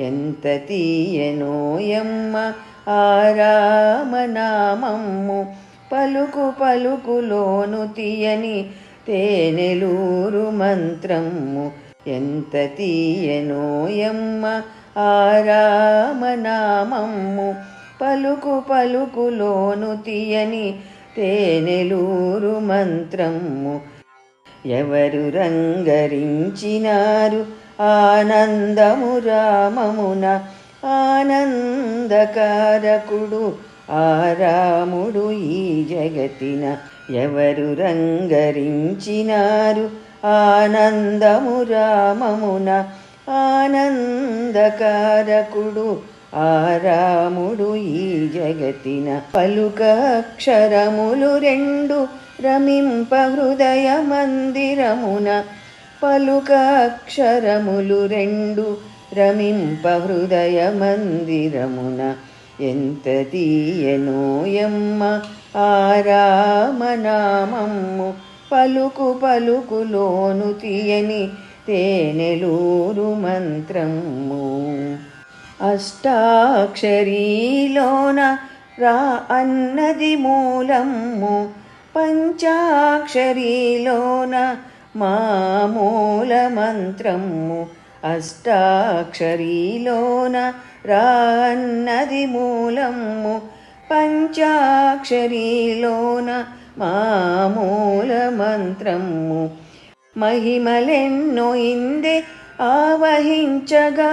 ఎంత తీయనోయమ్మ ఆరామనామమ్ము పలుకు పలుకులోను తీయని తేనెలూరు మంత్రము ఎంత తీయనోయమ్మ ఆరామనామమ్ము పలుకు పలుకులోను తీయని తేనెలూరు మంత్రము ఎవరు రంగరించినారు ఆనందము రామమున ఆనందకారకుడు ఆరాముడు ఈ జగతిన ఎవరు రంగరించినారు? ఆనందము రామమున ఆనందకారకుడు ఆరాముడు ఈ జగతిన పలుక అక్షరములు రెండు రమింప హృదయ మందిరమున పలుక అక్షరములు రెండు రమింప హృదయ మందిరమున. ఎంత తీయనోయమ్మ ఆరామనామమ్ము పలుకు పలుకులోను తీయని తేనెలూరు మంత్రము. అష్టాక్షరీలోన రా అన్నది మూలము. పంచాక్షరీలోన మామూల మంత్రము అష్టాక్షరీలోన రాన్నది మూలము పంచాక్షరీలోన మామూల మంత్రము మహిమలెన్నో ఇందే ఆవహించగా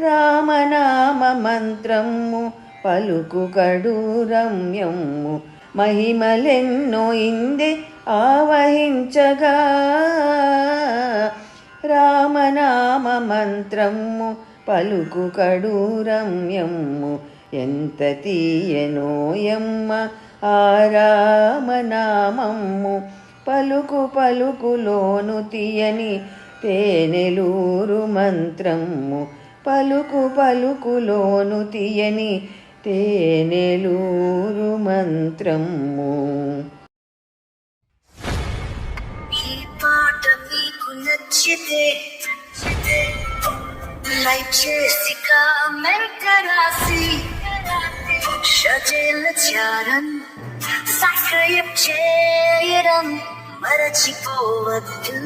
రామనామ మంత్రము పలుకు కడు రమ్యము మహిమలెన్నో ఇందే ఆవహించగా. రామనామ మంత్రము పలుకు కడు రమ్యము ఎంత తీయనోయమ్మ ఆరామనామమ్ము పలుకు పలుకులోను తీయని తేనెలూరు మంత్రము పలుకు పలుకులోను తీయని తేనెలూరు మంత్రము. ఈ పాట మీకు నచ్చితే లైక్ చేసి కామెంట్ రాసి షజేల చారన్ సబ్స్క్రైబ్ చేయడం మరచిపోవద్దు.